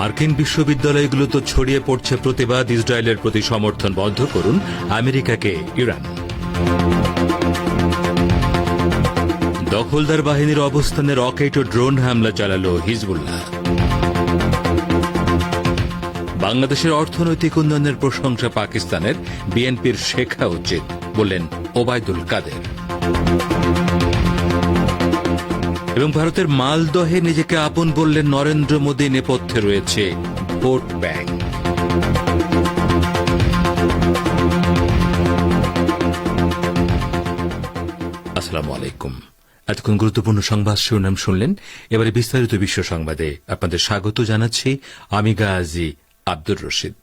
মার্কিন বিশ্ববিদ্যালয়গুলোতে ছড়িয়ে পড়ছে প্রতিবাদ, ইসরায়েলের প্রতি সমর্থন বন্ধ করুন, আমেরিকাকে ইরান। দখলদার বাহিনীর অবস্থানে রকেট ও ড্রোন হামলা চালালো হিজবুল্লাহ। বাংলাদেশের অর্থনৈতিক উন্নয়নের প্রশংসা পাকিস্তানের, বিএনপির শেখা উচিত বললেন ওবায়দুল কাদের। এবং ভারতের মালদহে নিজেকে আপন বললেন নরেন্দ্র মোদী নেপথ্যে রয়েছে ভোট ব্যাংক। আসসালামু আলাইকুম। এতক্ষণ গুরুত্বপূর্ণ সংবাদ শিরোনাম শুনলেন। এবারে বিস্তারিত বিশ্ব সংবাদে আপনাদের স্বাগত জানাচ্ছি আমি গাজী আব্দুর রশিদ।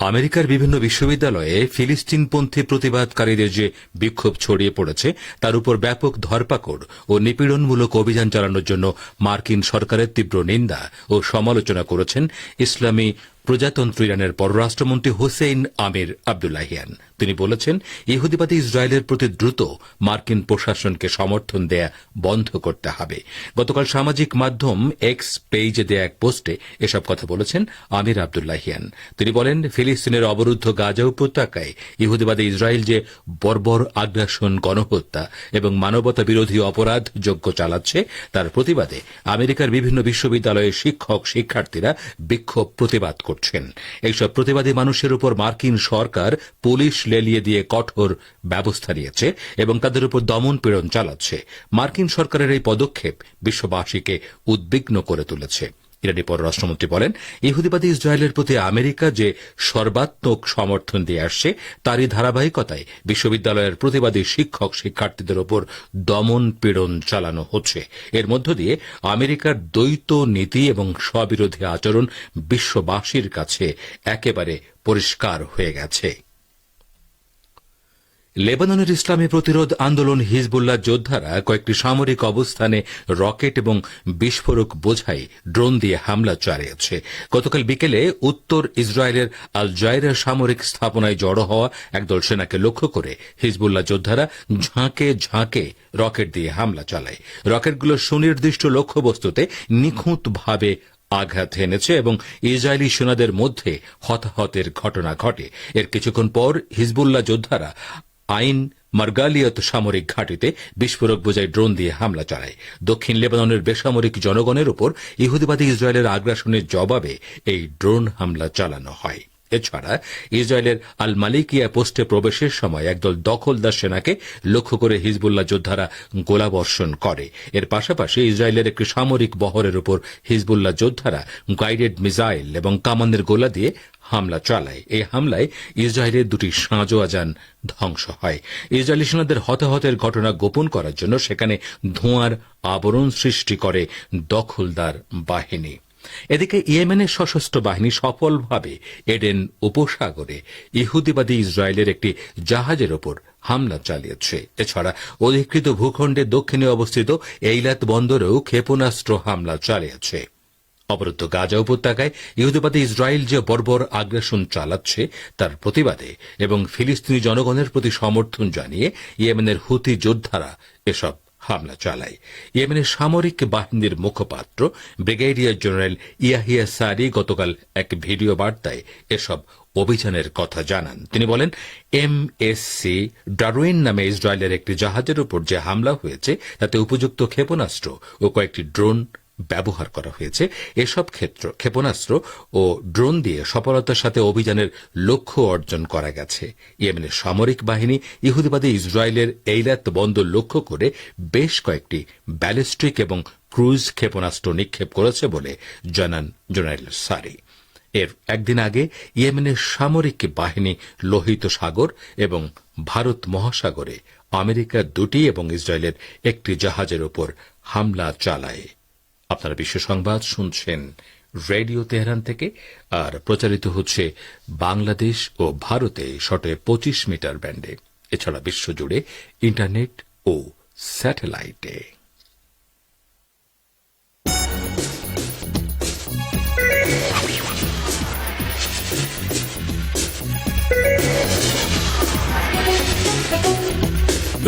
আমেরিকার বিভিন্ন বিশ্ববিদ্যালয়ে ফিলিস্তিনপন্থী প্রতিবাদকারীদের যে বিক্ষোভ ছড়িয়ে পড়েছে, তার উপর ব্যাপক ধরপাকড় ও নিপীড়নমূলক অভিযান চালানোর জন্য মার্কিন সরকারের তীব্র নিন্দা ও সমালোচনা করেছেন ইসলামী প্রজাতন্ত্র ইরানের পররাষ্ট্রমন্ত্রী হুসেইন আমির আবদুল্লাহিয়ান। তিনি বলেছেন, ইহুদিবাদী ইসরায়েলের প্রতি দ্রুত মার্কিন প্রশাসনকে সমর্থন দেয়া বন্ধ করতে হবে। গতকাল সামাজিক মাধ্যম এক্স পেজে দেয়া এক পোস্টে এসব কথা বলেছেন আমির আবদুল্লাহিয়ান। তিনি বলেন, ফিলিস্তিনের অবরুদ্ধ গাজা উপত্যকায় ইহুদিবাদী ইসরায়েল যে বর্বর আগ্রাসন, গণহত্যা এবং মানবতা বিরোধী অপরাধ যোগ্য চালাচ্ছে, তার প্রতিবাদে আমেরিকার বিভিন্ন বিশ্ববিদ্যালয়ের শিক্ষক, শিক্ষার্থীরা বিক্ষোভ প্রতিবাদ করছেন। এইসব প্রতিবাদী মানুষের উপর মার্কিন সরকার পুলিশ লেলিয়ে দিয়ে কঠোর ব্যবস্থা নিয়েছে এবং তাদের উপর দমন পীড়ন চালাচ্ছে। মার্কিন সরকারের এই পদক্ষেপ বিশ্ববাসীকে উদ্বিগ্ন করে তুলেছে। ইরানি পররাষ্ট্রমন্ত্রী বলেন, ইহুদিবাদী ইসরায়েলের প্রতি আমেরিকা যে সর্বাত্মক সমর্থন দিয়ে আসছে, তারই ধারাবাহিকতায় বিশ্ববিদ্যালয়ের প্রতিবাদী শিক্ষক শিক্ষার্থীদের ওপর দমন পীড়ন চালানো হচ্ছে। এর মধ্য দিয়ে আমেরিকার দ্বৈত নীতি এবং স্ববিরোধী আচরণ বিশ্ববাসীর কাছে একেবারে পরিষ্কার হয়ে গেছে। লেবাননের ইসলামী প্রতিরোধ আন্দোলন হিজবুল্লাহ যোদ্ধারা কয়েকটি সামরিক অবস্থানে রকেট এবং বিস্ফোরক বোঝাই ড্রোন দিয়ে হামলা চালিয়েছে। গতকাল বিকেলে উত্তর ইসরায়েলের আল জায়রা সামরিক স্থাপনায় জড়ো হওয়া একদল সেনাকে লক্ষ্য করে হিজবুল্লাহ যোদ্ধারা ঝাঁকে ঝাঁকে রকেট দিয়ে হামলা চালায়। রকেটগুলো সুনির্দিষ্ট লক্ষ্যবস্তুতে নিখুঁতভাবে আঘাত এনেছে এবং ইসরায়েলি সেনাদের মধ্যে হতাহতের ঘটনা ঘটে। এর কিছুক্ষণ পর হিজবুল্লাহ যোদ্ধারা আইন মার্গালিয়ত সামরিক ঘাঁটিতে বিস্ফোরক বোঝায় ড্রোন দিয়ে হামলা চালায়। দক্ষিণ লেবাননের বেসামরিক জনগণের ওপর ইহুদিবাদী ইসরায়েলের আগ্রাসনের জবাবে এই ড্রোন হামলা চালানো হয়। এছাড়া ইসরায়েলের আল মালিকিয়া পোস্টে প্রবেশের সময় একদল দখলদার সেনাকে লক্ষ্য করে হিজবুল্লাহ যোদ্ধারা গোলাবর্ষণ করে। এর পাশাপাশি ইসরায়েলের একটি সামরিক বহরের উপর হিজবুল্লাহ যোদ্ধারা গাইডেড মিসাইল এবং কামানের গোলা দিয়ে হামলা চালায়। এই হামলায় ইসরায়েলের দুটি সাঁজোয়া যান ধ্বংস হয়। ইসরায়েলি সেনাদের হতাহতের ঘটনা গোপন করার জন্য সেখানে ধোঁয়ার আবরণ সৃষ্টি করে দখলদার বাহিনী। এদিকে ইয়েমেনের সশস্ত্র বাহিনী সফলভাবে এডেন উপসাগরে ইহুদিবাদী ইসরায়েলের একটি জাহাজের ওপর হামলা চালিয়েছে। এছাড়া অধিকৃত ভূখণ্ডের দক্ষিণে অবস্থিত এইলাত বন্দরেও ক্ষেপণাস্ত্র হামলা চালিয়েছে। অবরুদ্ধ গাজা উপত্যকায় ইহুদিবাদী ইসরায়েল যে বর্বর আগ্রাসন চালাচ্ছে, তার প্রতিবাদে এবং ফিলিস্তিনি জনগণের প্রতি সমর্থন জানিয়ে ইয়েমেনের হুতি যোদ্ধারা এসব হামলা চালায়। ইয়েমেনের সামরিক বাহিনীর মুখপাত্র ব্রিগেডিয়ার জেনারেল ইয়াহিয়া সারি গতকাল এক ভিডিও বার্তায় এসব অভিযানের কথা জানান। তিনি বলেন, এম এস সি ডারুইন নামে ইসরায়েলের একটি জাহাজের উপর যে হামলা হয়েছে, তাতে উপযুক্ত ক্ষেপণাস্ত্র ও কয়েকটি ড্রোন ব্যবহার করা হয়েছে। এসব ক্ষেত্র, ক্ষেপণাস্ত্র ও ড্রোন দিয়ে সফলতার সাথে অভিযানের লক্ষ্য অর্জন করা গেছে। ইয়েমেনের সামরিক বাহিনী ইহুদিবাদী ইসরায়েলের এইলাত বন্দর লক্ষ্য করে বেশ কয়েকটি ব্যালিস্টিক এবং ক্রুজ ক্ষেপণাস্ত্র নিক্ষেপ করেছে বলে জানান জেনারেল সারি। এর একদিন আগে ইয়েমেনের সামরিক বাহিনী লোহিত সাগর এবং ভারত মহাসাগরে আমেরিকার দুটি এবং ইসরায়েলের একটি জাহাজের উপর হামলা চালায়। আপনারা বিশ্ব সংবাদ শুনছেন রেডিও তেহরান থেকে, আর প্রচারিত হচ্ছে বাংলাদেশ ও ভারতে শটে পঁচিশ মিটার ব্যান্ডে। এছাড়া বিশ্বজুড়ে ইন্টারনেট ও স্যাটেলাইটে।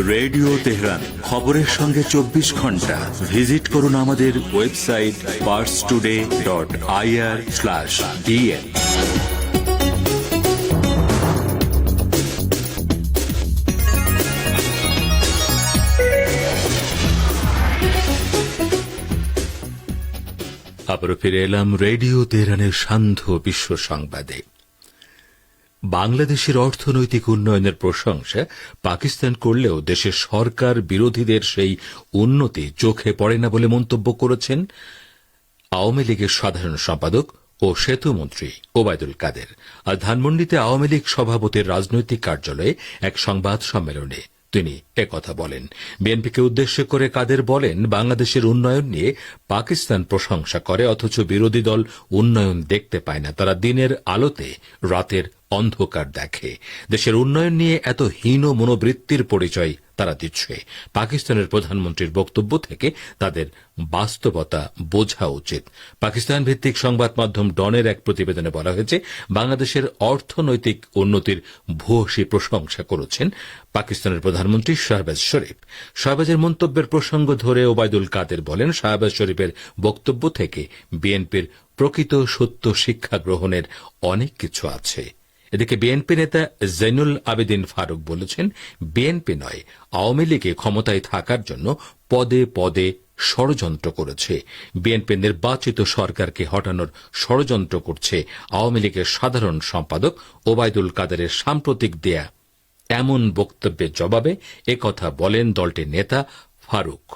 রেডিও তেহরান, খবরের সঙ্গে চব্বিশ ঘণ্টা। ভিজিট করুন আমাদের website Pars today dot IR slash DN আবারও ফিরে এলাম রেডিও তেহরানের সান্ধ্য বিশ্ব সংবাদে। বাংলাদেশের অর্থনৈতিক উন্নয়নের প্রশংসা পাকিস্তান করলেও দেশের সরকার বিরোধীদের সেই উন্নতি চোখে পড়ে না বলে মন্তব্য করেছেন আওয়ামী লীগের সাধারণ সম্পাদক ও সেতুমন্ত্রী ওবায়দুল কাদের। আর ধানমন্ডিতে আওয়ামী লীগ সভাপতির রাজনৈতিক কার্যালয়ে এক সংবাদ সম্মেলনে তিনি একথা বলেন। বিএনপিকে উদ্দেশ্য করে কাদের বলেন, বাংলাদেশের উন্নয়ন নিয়ে পাকিস্তান প্রশংসা করে, অথচ বিরোধী দল উন্নয়ন দেখতে পায় না। তারা দিনের আলোতে রাতের অন্ধকার দেখে। দেশের উন্নয়ন নিয়ে এত হীন মনোবৃত্তির পরিচয় তারা দিচ্ছে। পাকিস্তানের প্রধানমন্ত্রীর বক্তব্য থেকে তাদের বাস্তবতা বোঝা উচিত। পাকিস্তান ভিত্তিক সংবাদ মাধ্যম ডনের এক প্রতিবেদনে বলা হয়েছে, বাংলাদেশের অর্থনৈতিক উন্নতির ভূয়সী প্রশংসা করেছেন পাকিস্তানের প্রধানমন্ত্রী শাহবাজ শরীফ। শাহবাজের মন্তব্যের প্রসঙ্গ ধরে ওবায়দুল কাদের বলেন, শাহবাজ শরীফের বক্তব্য থেকে বিএনপির প্রকৃত সত্য শিক্ষা গ্রহণের অনেক কিছু আছে। এদিকে বিএনপি নেতা জৈনুল আবেদিন ফারুক বলেছেন, বিএনপি নয়, আওয়ামী লীগে ক্ষমতায় থাকার জন্য পদে পদে ষড়যন্ত্র করেছে। বিএনপি নির্বাচিত সরকারকে হটানোর ষড়যন্ত্র করছে আওয়ামী লীগের সাধারণ সম্পাদক ওবায়দুল কাদেরের সাম্প্রতিক দেয়া এমন বক্তব্যের জবাবে একথা বলেন দলটির নেতা ফারুক।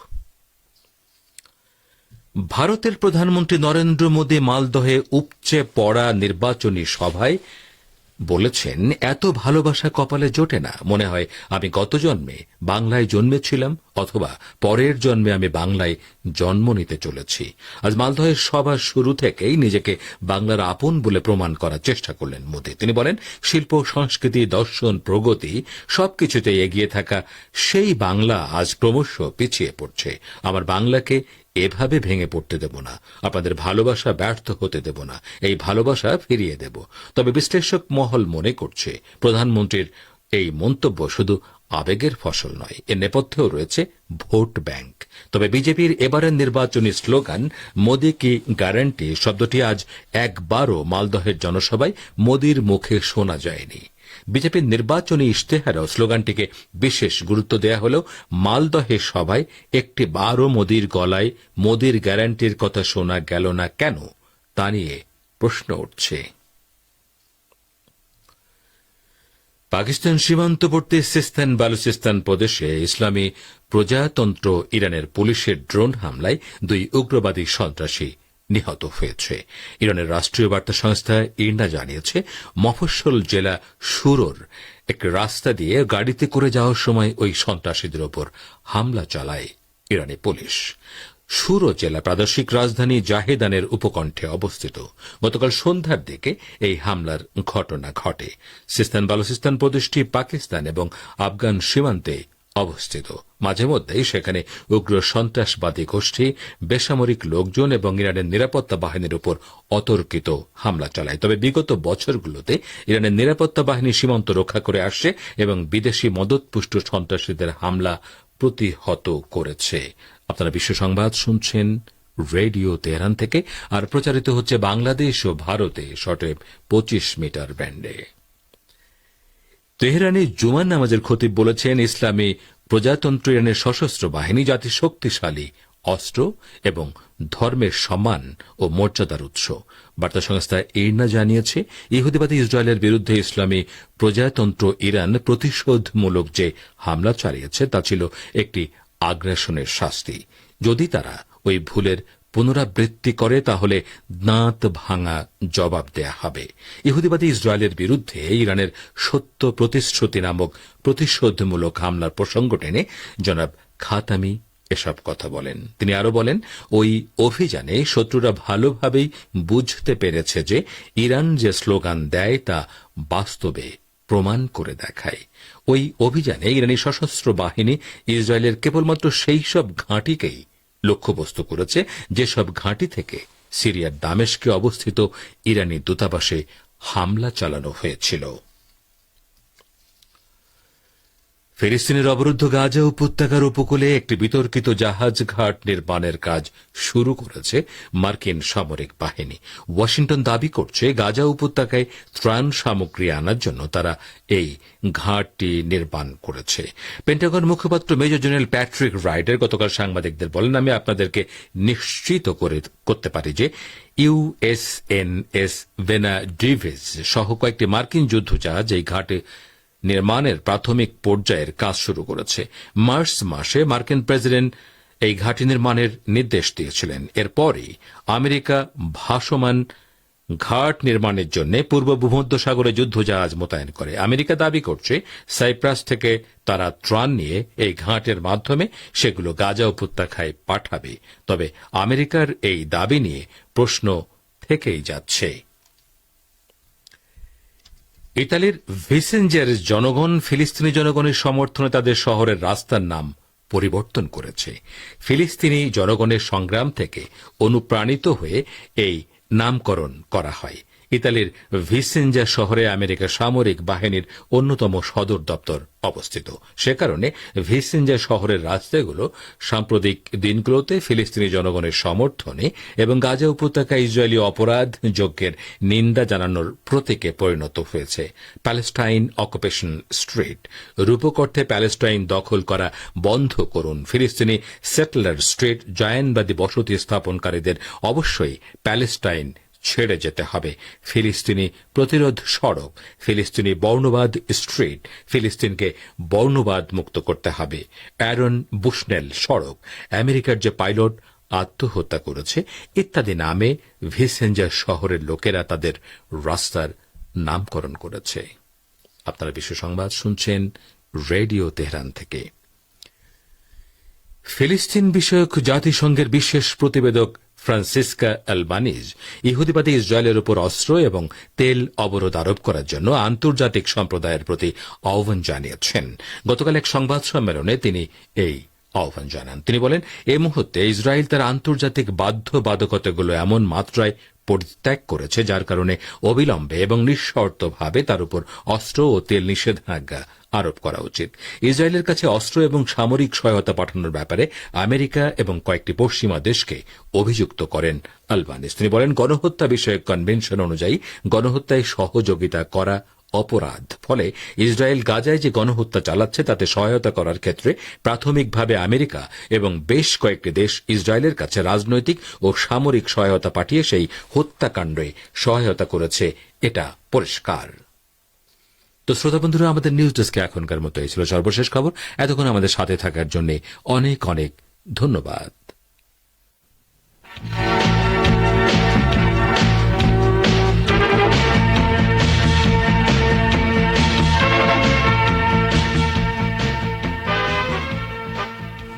ভারতের প্রধানমন্ত্রী নরেন্দ্র মোদী মালদহে উপচে পড়া নির্বাচনী সভায় বলেছেন, এত ভালোবাসা কপালে জোটে না। মনে হয়, আমি গত জন্মে বাংলায় জন্মেছিলাম অথবা পরের জন্মে আমি বাংলায় জন্ম নিতে চলেছি। আজ মালদহের সভা শুরু থেকেই নিজেকে বাংলার আপন বলে প্রমাণ করার চেষ্টা করলেন মোদী। তিনি বলেন, শিল্প, সংস্কৃতি, দর্শন, প্রগতি সবকিছুতে এগিয়ে থাকা সেই বাংলা আজ ক্রমশ পিছিয়ে পড়ছে। আমার বাংলাকে এভাবে ভেঙে পড়তে দেব না। আপনাদের ভালোবাসা ব্যর্থ হতে দেব না। এই ভালোবাসা ফিরিয়ে দেব। তবে বিশ্লেষক মহল মনে করছে, প্রধানমন্ত্রীর এই মন্তব্য শুধু আবেগের ফসল নয়, এর নেপথ্যেও রয়েছে ভোট ব্যাংক। তবে বিজেপির এবারের নির্বাচনী স্লোগান, মোদি কি গ্যারান্টি? শব্দটি আজ একবারও মালদহের জনসভায় মোদির মুখে শোনা যায়নি। বিজেপির নির্বাচনী ইশতেহারেও স্লোগানটিকে বিশেষ গুরুত্ব দেয়া হলেও মালদহে সভায় একটি বারও মোদির গলায় মোদির গ্যারান্টির কথা শোনা গেল না কেন? তা নিয়ে প্রশ্ন উঠছে। পাকিস্তান সীমান্তবর্তী সিস্তান বালুচিস্তান প্রদেশে ইসলামী প্রজাতন্ত্র ইরানের পুলিশের ড্রোন হামলায় দুই উগ্রবাদী সন্ত্রাসী নিহত হয়েছে। ইরানের রাষ্ট্রীয় বার্তা সংস্থা ইরনা জানিয়েছে, মফস্বল জেলা সুরোর এক রাস্তা দিয়ে গাড়িতে করে যাওয়ার সময় ওই সন্ত্রাসীদের ওপর হামলা চালায় ইরানি পুলিশ। সুরো জেলা প্রাদেশিক রাজধানী জাহেদানের উপকণ্ঠে অবস্থিত। গতকাল সন্ধ্যার দিকে এই হামলার ঘটনা ঘটে। সিস্তান বালুচিস্তান প্রদেশটি পাকিস্তান এবং আফগান সীমান্তে অবস্থিত। মাঝে মধ্যেই সেখানে উগ্র সন্ত্রাসবাদী গোষ্ঠী, বেসামরিক লোকজন এবং ইরানের নিরাপত্তা বাহিনীর উপর অতর্কিত হামলা চালায়। তবে বিগত বছরগুলোতে ইরানের নিরাপত্তা বাহিনী সীমান্ত রক্ষা করে আসছে এবং বিদেশি মদতপুষ্ট সন্ত্রাসীদের হামলা প্রতিহত করেছে। আপনারা বিশ্ব সংবাদ শুনছেন রেডিও তেহরান থেকে, আর প্রচারিত হচ্ছে বাংলাদেশ ও ভারতে শটে পঁচিশ মিটার ব্যান্ডে। তেহরানে জুমান নামাজের খতিব বলেছেন, ইসলামী প্রজাতন্ত্র ইরানের সশস্ত্র বাহিনী জাতি শক্তিশালী, অস্ত্র এবং ধর্মের সম্মান ও মর্যাদার উৎস। বার্তা সংস্থা ইরনা জানিয়েছে, ইহুদিবাদী ইসরায়েলের বিরুদ্ধে ইসলামী প্রজাতন্ত্র ইরান প্রতিশোধমূলক যে হামলা চালিয়েছে, তা ছিল একটি আগ্রাসনের শাস্তি। যদি তারা ওই ভুলের পুনরাবৃত্তি করে, তাহলে দাঁত ভাঙা জবাব দেয়া হবে। ইহুদিবাদী ইসরায়েলের বিরুদ্ধে ইরানের সত্য প্রতিশ্রুতি নামক প্রতিশোধমূলক হামলার প্রসঙ্গ টেনে জনাব খাতামি এসব কথা বলেন। তিনি আরও বলেন, ওই অভিযানে শত্রুরা ভালোভাবেই বুঝতে পেরেছে যে ইরান যে স্লোগান দেয়, তা বাস্তবে প্রমাণ করে দেখায়। ওই অভিযানে ইরানি সশস্ত্র বাহিনী ইসরায়েলের কেবলমাত্র সেই সব ঘাঁটিকেই লক্ষ্যবস্তু করেছে যেসব ঘাঁটি থেকে সিরিয়ার দামেশকে অবস্থিত ইরানি দূতাবাসে হামলা চালানো হয়েছিল। ফিলিস্তিনের অবরুদ্ধ গাজা উপত্যকার উপকূলে একটি বিতর্কিত জাহাজ ঘাট নির্মাণের কাজ শুরু করেছে মার্কিন সামরিক বাহিনী। ওয়াশিংটন দাবি করছে গাজা উপত্যকায় ত্রাণ সামগ্রী আনার জন্য তারা এই ঘাটটি নির্মাণ করেছে। পেন্টাগন মুখপাত্র মেজর জেনারেল প্যাট্রিক রাইডার গতকাল সাংবাদিকদের বলেন, আমি আপনাদেরকে নিশ্চিত করে, করতে পারি যে ইউএসএনএস ভেনা ডিভিস সহ কয়েকটি মার্কিন যুদ্ধজাহাজ এই ঘাটে নির্মাণের প্রাথমিক পর্যায়ের কাজ শুরু করেছে। মার্চ মাসে মার্কিন প্রেসিডেন্ট এই ঘাঁটি নির্মাণের নির্দেশ দিয়েছিলেন। এরপরই আমেরিকা ভাসমান ঘাট নির্মাণের জন্য পূর্ব ভূমধ্যসাগরে যুদ্ধজাহাজ মোতায়েন করে। আমেরিকা দাবি করছে, সাইপ্রাস থেকে তারা ত্রাণ নিয়ে এই ঘাটের মাধ্যমে সেগুলো গাজা উপত্যকায় পাঠাবে। তবে আমেরিকার এই দাবি নিয়ে প্রশ্ন থেকেই যাচ্ছে। ইতালির ভিসেঞ্জের জনগণ ফিলিস্তিনি জনগণের সমর্থনে তাদের শহরের রাস্তার নাম পরিবর্তন করেছে। ফিলিস্তিনি জনগণের সংগ্রাম থেকে অনুপ্রাণিত হয়ে এই নামকরণ করা হয়। ইতালির ভিসেঞ্জা শহরে আমেরিকা সামরিক বাহিনীর অন্যতম সদর দপ্তর অবস্থিত। সে কারণে ভিসেঞ্জা শহরের রাস্তাগুলো সাম্প্রতিক দিনগুলোতে ফিলিস্তিনি জনগণের সমর্থনে এবং গাজা উপত্যকা ইসরায়েলি অপরাধ যজ্ঞের নিন্দা জানানোর প্রতীকে পরিণত হয়েছে। প্যালেস্টাইন অকুপেশন স্ট্রিট রূপক অর্থে প্যালেস্টাইন দখল করা বন্ধ করুন। ফিলিস্তিনি সেটলার স্ট্রিট, জায়ানবাদী বসতি স্থাপনকারীদের অবশ্যই প্যালেস্টাইন ছেড়ে যেতে হবে। ফিলিস্তিনি প্রতিরোধ সড়ক, ফিলিস্তিনি বর্ণবাদ স্ট্রিট, ফিলিস্তিনকে বর্ণবাদ মুক্ত করতে হবে। অ্যারন বুশনেল সড়ক, আমেরিকার যে পাইলট আত্মহত্যা করেছে, ইত্যাদি নামে ভিসেঞ্জার শহরের লোকেরা তাদের রাস্তার নামকরণ করেছে। আপনারা বিশ্ব সংবাদ শুনছেন রেডিও তেহরান থেকে। ফিলিস্তিন বিষয়ক জাতিসংঘের বিশেষ প্রতিবেদক ফ্রান্সিসকা অ্যালবানিজ ইহুদিবাদী ইসরায়েলের উপর অস্ত্র এবং তেল অবরোধ আরোপ করার জন্য আন্তর্জাতিক সম্প্রদায়ের প্রতি আহ্বান জানিয়েছেন। গতকাল এক সংবাদ সম্মেলনে তিনি এই আহ্বান জানান। তিনি বলেন, এ মুহূর্তে ইসরায়েল তার আন্তর্জাতিক বাধ্যবাধকতাগুলো এমন মাত্রায় পরিত্যাগ করেছে, যার কারণে অবিলম্বে এবং নিঃশর্তভাবে তার উপর অস্ত্র ও তেল নিষেধাজ্ঞা আরোপ করা উচিত। ইসরায়েলের কাছে অস্ত্র এবং সামরিক সহায়তা পাঠানোর ব্যাপারে আমেরিকা এবং কয়েকটি পশ্চিমা দেশকে অভিযুক্ত করেন আলবানিস। তিনি বলেন, গণহত্যা বিষয়ক কনভেনশন অনুযায়ী গণহত্যায় সহযোগিতা করা অপরাধ। ফলে ইসরায়েল গাজায় যে গণহত্যা চালাচ্ছে, তাতে সহায়তা করার ক্ষেত্রে প্রাথমিকভাবে আমেরিকা এবং বেশ কয়েকটি দেশ ইসরায়েলের কাছে রাজনৈতিক ও সামরিক সহায়তা পাঠিয়ে সেই হত্যাকাণ্ডে সহায়তা করেছে। এটা পরিষ্কার। তো শ্রোতা বন্ধুরা, আমাদের নিউজ ডেস্কে এখনকার মতো এই ছিল সর্বশেষ খবর। এতক্ষণ আমাদের সাথে থাকার জন্য অনেক অনেক ধন্যবাদ।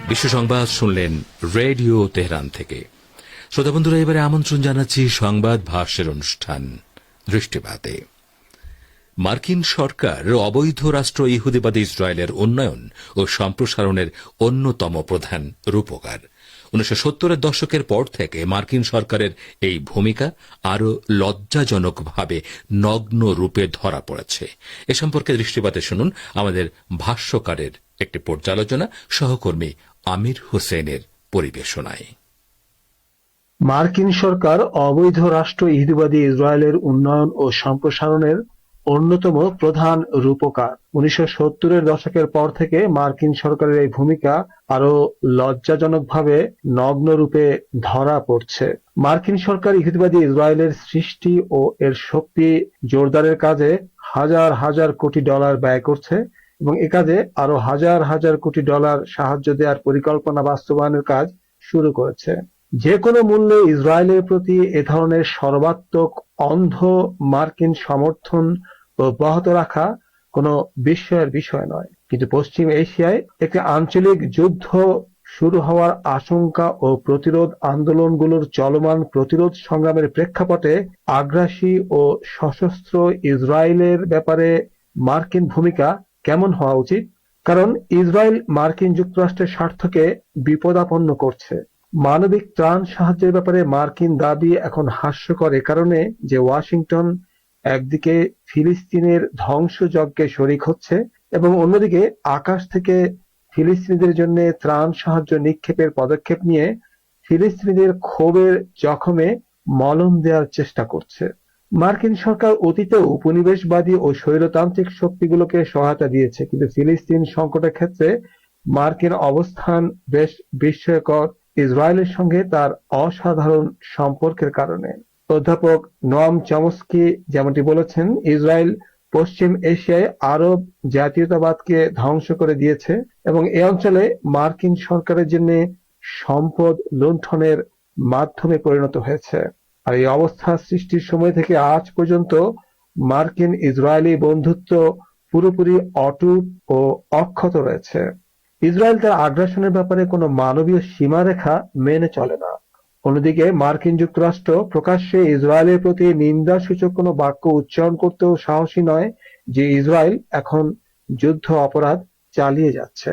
বিশ্ব সংবাদ শুনলেন রেডিও তেহরান থেকে। শ্রোতা বন্ধুরা, এবারে আমন্ত্রণ জানাচ্ছি সংবাদ ভাষ্যের অনুষ্ঠান দৃষ্টিপাতে। মার্কিন সরকার অবৈধ রাষ্ট্র ইহুদিবাদী ইসরায়েলের উন্নয়ন ও সম্প্রসারণের অন্যতম প্রধান রূপকার। উনিশশো সত্তরের দশকের পর থেকে মার্কিন সরকারের এই ভূমিকা আরও লজ্জাজনকভাবে নগ্ন রূপে ধরা পড়েছে। এ সম্পর্কে দৃষ্টিপাতে শুনুন আমাদের ভাষ্যকারের একটি পর্যালোচনা, সহকর্মী আমির হোসেনের পরিবেশনায়। মার্কিন সরকার অবৈধ রাষ্ট্র ইহুদিবাদী ইসরায়েলের উন্নয়ন ও সম্প্রসারণের অন্যতম প্রধান রূপকার। উনিশশো সত্তরের দশকের পর থেকে মার্কিন সরকারের এই ভূমিকা আরও লজ্জাজনকভাবে নগ্ন রূপে ধরা পড়ছে। মার্কিন সরকার ইহুদিবাদী ইসরায়েলের সৃষ্টি ও এর শক্তি জোরদারের কাজে হাজার হাজার কোটি ডলার ব্যয় করছে এবং এ কাজে আরও হাজার হাজার কোটি ডলার সাহায্য দেওয়ার পরিকল্পনা বাস্তবায়নের কাজ শুরু করেছে। যে কোনো মূল্যে ইসরায়েলের প্রতি এ ধরনের সর্বাত্মক অন্ধ মার্কিন সমর্থন অব্যাহত রাখা কোনো বিস্ময়ের বিষয় নয়। কিন্তু পশ্চিম এশিয়ায় একটি আঞ্চলিক যুদ্ধ শুরু হওয়ার আশঙ্কা ও প্রতিরোধ আন্দোলনগুলোর চলমান প্রতিরোধ সংগ্রামের প্রেক্ষাপটে আগ্রাসী ও সশস্ত্র ইসরায়েলের ব্যাপারে মার্কিন ভূমিকা কেমন হওয়া উচিত? কারণ ইসরায়েল মার্কিন যুক্তরাষ্ট্রের স্বার্থকে বিপদাপন্ন করছে। মানবিক ত্রাণ সাহায্যের ব্যাপারে মার্কিন দাবি এখন হাস্যকর এ কারণে যে ওয়াশিংটন একদিকে ফিলিস্তিনের ধ্বংসযজ্ঞে শরিক হচ্ছে এবং অন্যদিকে আকাশ থেকে ফিলিস্তিনিদের জন্য ত্রাণ সাহায্য নিক্ষেপের পদক্ষেপ নিয়ে ফিলিস্তিনিদের ক্ষোভের জখমে মলম দেওয়ার চেষ্টা করছে। মার্কিন সরকার অতীতে উপনিবেশবাদী ও স্বৈরতান্ত্রিক শক্তিগুলোকে সহায়তা দিয়েছে, কিন্তু ফিলিস্তিন সংকটের ক্ষেত্রে মার্কিন অবস্থান বেশ বিস্ময়কর। ইসরায়েলের সঙ্গে তার অসাধারণ সম্পর্কের কারণে। অধ্যাপক নোয়াম চমস্কি যেমনটি বলেছেন, ইসরায়েল পশ্চিম এশিয়ায় আরব জাতীয়তাবাদকে ধ্বংস করে দিয়েছে এবং এ অঞ্চলে মার্কিন সরকারের জন্য সম্পদ লুণ্ঠনের মাধ্যমে পরিণত হয়েছে। আর এই অবস্থা সৃষ্টির সময় থেকে আজ পর্যন্ত মার্কিন ইসরায়েলি বন্ধুত্ব পুরোপুরি অটুট ও অক্ষত রয়েছে। ইসরায়েল তার আগ্রাসনের ব্যাপারে কোনো মানবীয় সীমারেখা মেনে চলে না। অন্যদিকে মার্কিন যুক্তরাষ্ট্র প্রকাশ্যে ইসরায়েলের প্রতি নিন্দাসূচক কোনো বাক্য উচ্চারণ করতেও সাহসী নয় যে ইসরায়েল এখন যুদ্ধ অপরাধ চালিয়ে যাচ্ছে।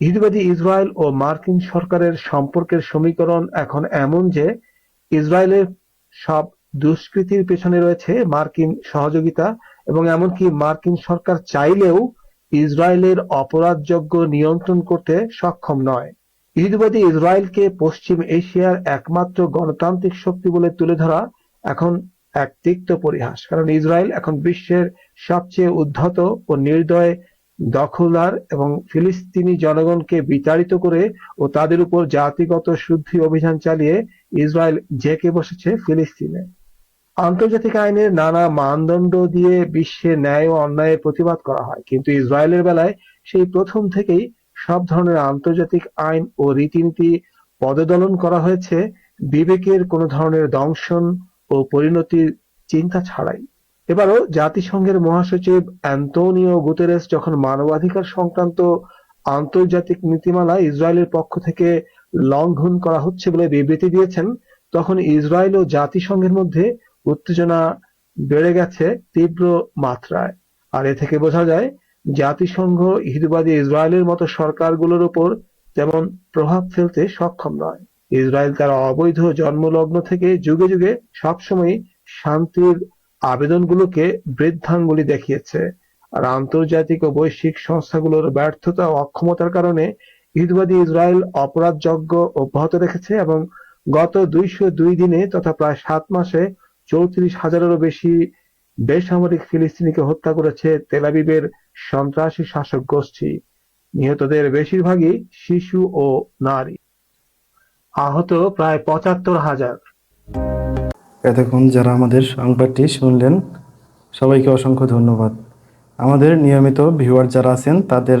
ইহুদিবাদী ইসরায়েল ও মার্কিন সরকারের সম্পর্কের সমীকরণ এখন এমন যে ইসরায়েলের সব দুষ্কৃতির পেছনে রয়েছে মার্কিন সহযোগিতা এবং এমনকি মার্কিন সরকার চাইলেও ইসরায়েলের অপরাধযোগ্য নিয়ন্ত্রণ করতে সক্ষম নয়। ইহুদিবাদী ইসরায়েলকে পশ্চিম এশিয়ার একমাত্র গণতান্ত্রিক শক্তি বলে তুলে ধরা এখন এক তিক্ত পরিহাস, কারণ ইসরায়েল এখন বিশ্বের সবচেয়ে উদ্ধত ও নির্দয় দখলদার এবং ফিলিস্তিনি জনগণকে বিতাড়িত করে ও তাদের উপর জাতিগত শুদ্ধি অভিযান চালিয়ে ইসরায়েল জেকে বসেছে ফিলিস্তিনে। আন্তর্জাতিক আইনের নানা মানদণ্ড দিয়ে বিশ্বে ন্যায় ও অন্যায়ের প্রতিবাদ করা হয়। কিন্তু ইসরায়েলের বেলায় সেই প্রথম থেকেই সব ধরনের আন্তর্জাতিক আইন ও রীতিনীতি পদদলন করা হয়েছে। বিবেকের কোনো ধরনের দংশন ও পরিণতির চিন্তা ছাড়াই। এবারও জাতিসংঘের মহাসচিব অ্যান্তোনিও গুতেরেস যখন মানবাধিকার সংক্রান্ত আন্তর্জাতিক নীতিমালা ইসরায়েলের পক্ষ থেকে লঙ্ঘন করা হচ্ছে বলে বিবৃতি দিয়েছেন। তখন ইসরায়েল ও জাতিসংঘের মধ্যে উত্তেজনা বেড়ে গেছে তীব্র মাত্রায়। আর এ থেকে বোঝা যায়, জাতিসংঘ ইহুদিবাদী ইসরায়েলের মতো সরকারগুলোর উপর তেমন প্রভাব ফেলতে সক্ষম নয়। ইসরায়েল তার অবৈধ জন্মলগ্ন থেকে যুগে যুগে সবসময় শান্তির আবেদনগুলোকে বৃদ্ধাঙ্গুলি দেখিয়েছে। আর আন্তর্জাতিক ও বৈশ্বিক সংস্থাগুলোর ব্যর্থতা ও অক্ষমতার কারণে ইহুদিবাদী ইসরায়েল অপরাধযজ্ঞ অব্যাহত রেখেছে এবং গত দুইশো দুই দিনে তথা প্রায় সাত মাসে চৌত্রিশ হাজারেরও বেশি বেসামরিক ফিলিস্তিনিকে হত্যা করেছে তেলাবিবের সন্ত্রাসী শাসক গোষ্ঠী। নিহতদের বেশিরভাগই শিশু ও নারী। আহত প্রায় পঁচাত্তর হাজার। এতক্ষণ যারা আমাদের সংবাদটি শুনলেন, সবাইকে অসংখ্য ধন্যবাদ। আমাদের নিয়মিত ভিউয়ার যারা আছেন, তাদের